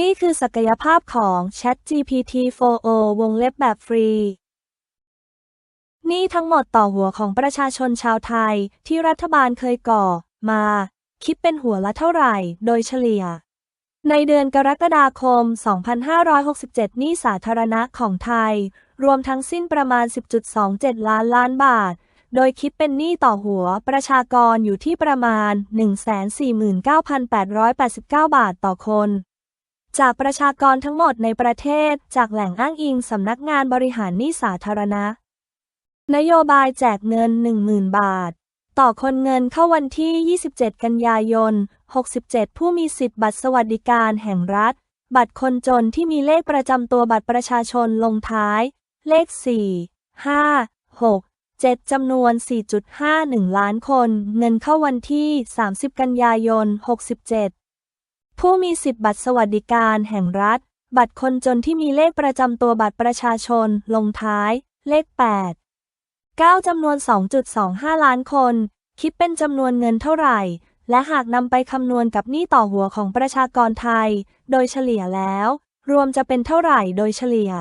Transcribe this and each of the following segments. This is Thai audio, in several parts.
นี่คือศักยภาพของ ChatGPT 4o วงเล็บแบบฟรี นี่ทั้งหมดต่อหัวของประชาชนชาวไทยที่รัฐบาลเคยก่อมา คิดเป็นหัวละเท่าไหร่ โดยเฉลี่ย ในเดือนกรกฎาคม 2567หนี้สาธารณะของไทย รวมทั้งสิ้นประมาณ 10.27 ล้านล้านบาทโดยคิดเป็นหนี้ต่อหัวประชากรอยู่ที่ประมาณ 149,889 บาทต่อคน จากประชากรทั้งหมดในประเทศ จากแหล่งอ้างอิงสำนักงานบริหารหนี้สาธารณะ นโยบายแจกเงิน 10,000 บาท ต่อคนเงินเข้าวันที่ 27 กันยายน 67 ผู้มีสิทธิ์บัตรสวัสดิการแห่งรัฐ บัตรคนจนที่มีเลขประจำตัวบัตรประชาชนลงท้าย เลข 4 5 6 7 จำนวน 4.51 ล้านคน เงินเข้าวันที่ 30 กันยายน 67 ผู้มีสิทธิ์บัตรสวัสดิการแห่งรัฐ บัตรคนจนที่มีเลขประจำตัวบัตรประชาชน ลงท้าย เลข 8 9จำนวน 2.25 ล้านคน คิดเป็นจำนวนเงินเท่าไหร่ และหากนำไปคำนวณกับหนี้ต่อหัวของประชากรไทย โดยเฉลี่ยแล้ว รวมจะเป็นเท่าไหร่โดยเฉลี่ย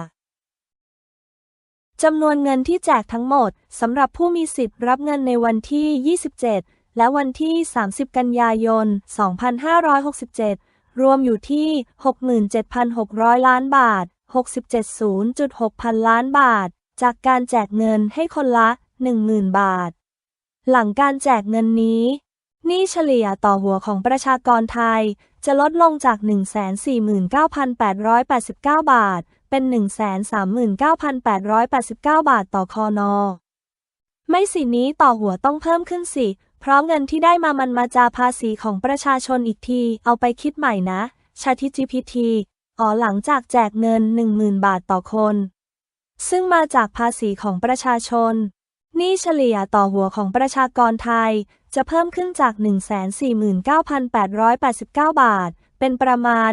จำนวนเงินที่แจกทั้งหมด สำหรับผู้มีสิทธิ์รับเงินในวันที่ 27 และวันที่ 30 กันยายน 2567 รวมอยู่ที่ 67,600 ล้านบาท 670.6 พันล้านบาท จากการแจกเงินให้คนละ 10,000 บาท หลังการแจกเงินนี้หนี้เฉลี่ยต่อหัวของประชากรไทย จะลดลงจาก 149,889 บาท เป็น 139,889 บาทต่อคอนอไม่สินี้ต่อหัวต้องเพิ่มขึ้นสิ เพราะเงินที่ได้มามันมาจากภาษีของประชาชนอีกที เอาไปคิดใหม่นะ ชาติ GPT อ๋อหลังจากแจกเงิน 10,000 บาทต่อคน ซึ่งมาจากภาษีของประชาชน นี้เฉลี่ยต่อหัวของประชากรไทย จะเพิ่มขึ้นจาก 149,889 บาท เป็นประมาณ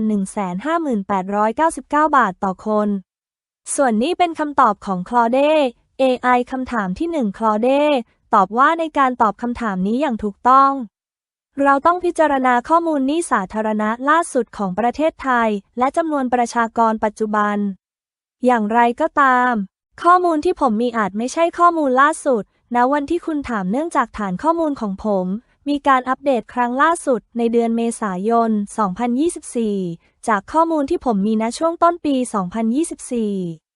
158,99 บาทต่อคน ส่วนนี้เป็นคำตอบของ Claude AI คำถามที่1 Claude ตอบว่าในการตอบคำถามนี้อย่างถูกต้อง เราต้องพิจารณาข้อมูลหนี้สาธารณะล่าสุดของประเทศไทย และจำนวนประชากรปัจจุบัน อย่างไรก็ตาม ข้อมูลที่ผมมีอาจไม่ใช่ข้อมูลล่าสุดณวันที่คุณถามเนื่องจากฐานข้อมูลของผม มีการอัปเดตครั้งล่าสุดในเดือนเมษายน 2024 จากข้อมูลที่ผมมีณช่วงต้นปี 2024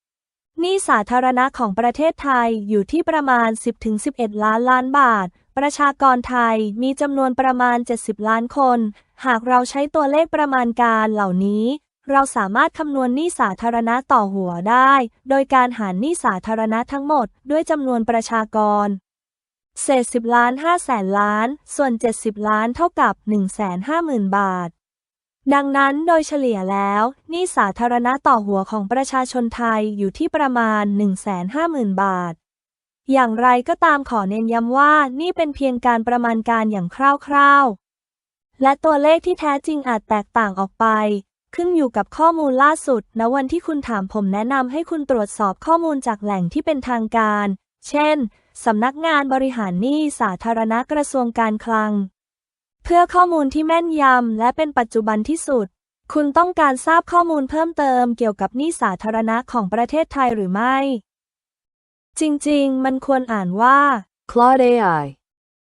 นี้สาธารณะของประเทศไทยอยู่ที่ประมาณ 10-11 ล้านล้านบาท ประชากรไทยมีจำนวนประมาณ 70 ล้านคน หากเราใช้ตัวเลขประมาณการเหล่านี้ เราสามารถคำนวณหนี้สาธารณะต่อหัวได้ โดยการหารหนี้สาธารณะทั้งหมดด้วยจำนวนประชากร เศษ 10 ล้าน5แสนล้าน ส่วน 70 ล้านเท่ากับ 150,000 บาท ดังนั้นโดยเฉลี่ยแล้วหนี้สาธารณะต่อหัวของประชาชนไทยอยู่ที่ประมาณ 150,000 บาท อย่างไรก็ตามขอเน้นย้ำว่านี่เป็นเพียงการประมาณการอย่างคร่าวๆ และตัวเลขที่แท้จริงอาจแตกต่างออกไป ขึ้นอยู่กับข้อมูลล่าสุดณวันที่คุณถามผมแนะนำให้คุณตรวจสอบข้อมูลจากแหล่งที่เป็นทางการ เช่นสำนักงานบริหารหนี้สาธารณะกระทรวงการคลัง เพื่อข้อมูลที่แม่นยำและเป็นปัจจุบันที่สุด คุณต้องการทราบข้อมูลเพิ่มเติมเกี่ยวกับหนี้สาธารณะของประเทศไทยหรือไม่ จริงๆ มันควรอ่านว่า Claude AI.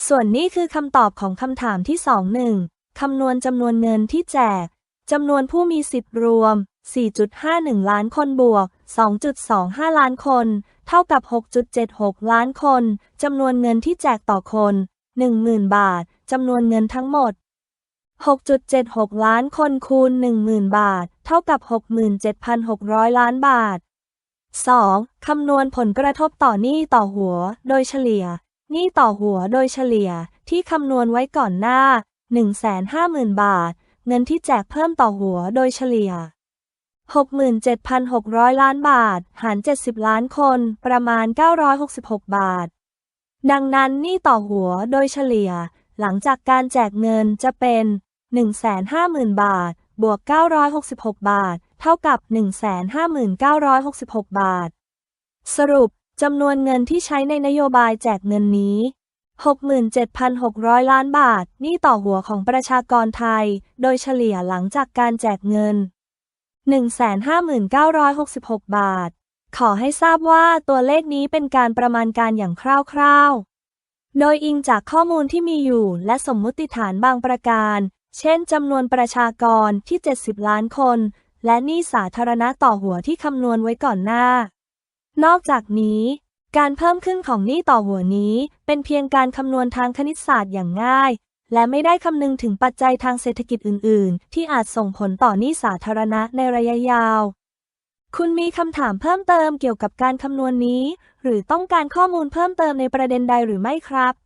ส่วนนี้คือคำตอบของคำถามที่2 1. คำนวณจำนวนเงินที่แจกจำนวนผู้มีสิทธิ์รวม 4.51 ล้านคนบวก 2.25 ล้านคน เท่ากับ 6.76 ล้านคน จำนวนเงินที่แจกต่อคน 10,000 บาท จำนวนเงินทั้งหมด 6.76 ล้านคนคูณ 10,000 บาท เท่ากับ 67,600 ล้านบาท 2. คำนวณผลกระทบต่อหนี้ต่อหัว โดยเฉลี่ยหนี้ต่อหัวโดยเฉลี่ยที่คำนวณไว้ก่อนหน้า 150,000 บาท เงินที่แจกเพิ่มต่อหัวโดยเฉลี่ย 67,600 ล้านบาท หาร 70 ล้านคน ประมาณ 966 บาท ดังนั้นหนี้ต่อหัวโดยเฉลี่ย หลังจากการแจกเงินจะเป็น 150,000 บาท บวก 966 บาท เท่ากับ 159,966 บาท สรุปจำนวนเงินที่ใช้ในนโยบายแจกเงินนี้ 67,600 ล้านบาท นี้ต่อหัวของประชากรไทย โดยเฉลี่ยหลังจากการแจกเงิน 159,966 บาท ขอให้ทราบว่าตัวเลขนี้เป็นการประมาณการอย่างคร่าวๆ โดยอิงจากข้อมูลที่มีอยู่และสมมุติฐานบางประการ เช่นจำนวนประชากรที่ 70 ล้านคน และหนี้สาธารณะต่อหัวที่คำนวณไว้ก่อนหน้า นอกจากนี้ การเพิ่มขึ้นของหนี้ต่อหัวนี้ เป็นเพียงการคำนวณทางคณิตศาสตร์อย่างง่าย และไม่ได้คำนึงถึงปัจจัยทางเศรษฐกิจอื่น ๆ ที่อาจส่งผลต่อหนี้สาธารณะในระยะยาว คุณมีคำถามเพิ่มเติมเกี่ยวกับการคำนวณนี้ หรือต้องการข้อมูลเพิ่มเติมในประเด็นใดหรือไม่ครับ